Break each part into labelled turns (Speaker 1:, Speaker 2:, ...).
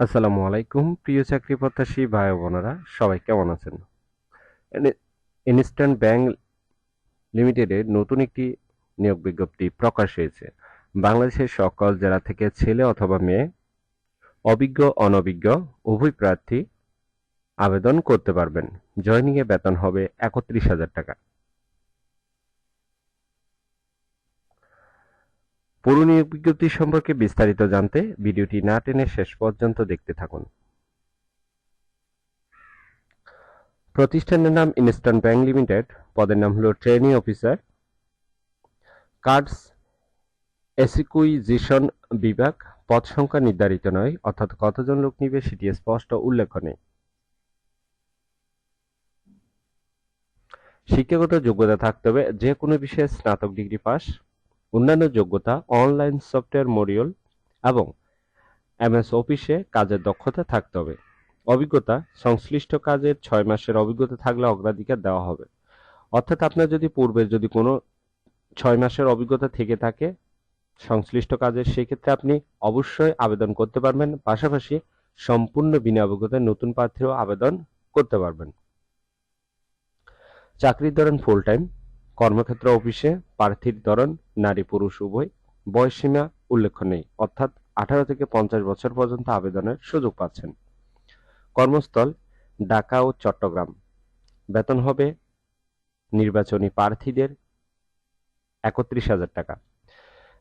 Speaker 1: আসসালামু আলাইকুম, প্রিয় চাকরি প্রত্যাশী ভাই বোনেরা, সবাই কেমন আছেন? ইনস্ট্যান্ট ব্যাংক লিমিটেডের নতুন একটি নিয়োগ বিজ্ঞপ্তি প্রকাশ হয়েছে। বাংলাদেশের সকল জেলা থেকে ছেলে অথবা মেয়ে, অভিজ্ঞ, অনভিজ্ঞ, উভয় প্রার্থী আবেদন করতে পারবেন। জয়নিংয়ে বেতন হবে একত্রিশ হাজার টাকা। পুরো নিয়োগ বিজ্ঞপ্তি সম্পর্কে বিস্তারিত জানতে ভিডিওটি না টেনে শেষ পর্যন্ত দেখতে থাকুন। প্রতিষ্ঠানের নাম ইনস্টার্ন ব্যাংক লিমিটেড, পদের নাম হলো ট্রেনিং অফিসার। কার্ডস এসিকুইজিশন বিভাগ, পদ সংখ্যা নির্ধারিত নয়, অর্থাৎ কতজন লোক নিবে সেটি স্পষ্ট উল্লেখ নেই। শিক্ষাগত যোগ্যতা থাকতে হবে, যে কোনো বিষয়ে স্নাতক ডিগ্রি পাস। অন্যান্য যোগ্যতা অনলাইন সফটওয়্যার মডিউল এবং এমএস অফিসে কাজের দক্ষতা থাকতে হবে। অভিজ্ঞতা, সংশ্লিষ্ট কাজের ছয় মাসের অভিজ্ঞতা থাকলে অগ্রাধিকার দেওয়া হবে। অর্থাৎ আপনার যদি পূর্বে যদি কোনো ছয় মাসের অভিজ্ঞতা থেকে থাকে, সংশ্লিষ্ট কাজের, সেক্ষেত্রে আপনি অবশ্যই আবেদন করতে পারবেন। পাশাপাশি সম্পূর্ণ বিনা অভিজ্ঞতায় নতুন প্রার্থীও আবেদন করতে পারবেন। চাকরির ধরন ফুল টাইম কর্মক্ষেত্র অফিসে প্রার্থীর ধরন, নারী, পুরুষ, উভয় বয়সসীমা উল্লেখ নেই, অর্থাৎ আঠারো থেকে পঞ্চাশ বছর পর্যন্ত আবেদনের সুযোগ পাচ্ছেন। কর্মস্থল ঢাকা ও চট্টগ্রাম। বেতন হবে নির্বাচনী প্রার্থীদের একত্রিশ হাজার টাকা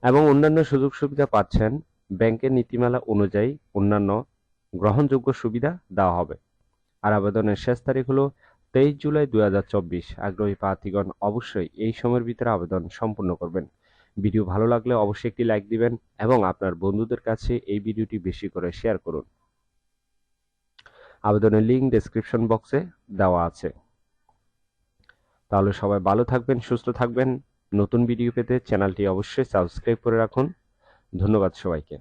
Speaker 1: এবং অন্যান্য সুযোগ সুবিধা পাচ্ছেন ব্যাংকের নীতিমালা অনুযায়ী অন্যান্য গ্রহণযোগ্য সুবিধা দেওয়া হবে। আর আবেদনের শেষ তারিখ হলো তেইশ জুলাই দুই হাজার চব্বিশ। আগ্রহী প্রার্থীগণ অবশ্যই এই সময়ের ভিতরে আবেদন সম্পূর্ণ করবেন। ভিডিও ভালো লাগলে অবশ্যই একটি লাইক দিবেন এবং আপনার বন্ধুদের কাছে এই ভিডিওটি বেশি করে শেয়ার করুন। আবেদনের লিঙ্ক ডেসক্রিপশন বক্সে দেওয়া আছে। তাহলে সবাই ভালো থাকবেন, সুস্থ থাকবেন। নতুন ভিডিও পেতে চ্যানেলটি অবশ্যই সাবস্ক্রাইব করে রাখুন। ধন্যবাদ সবাইকে।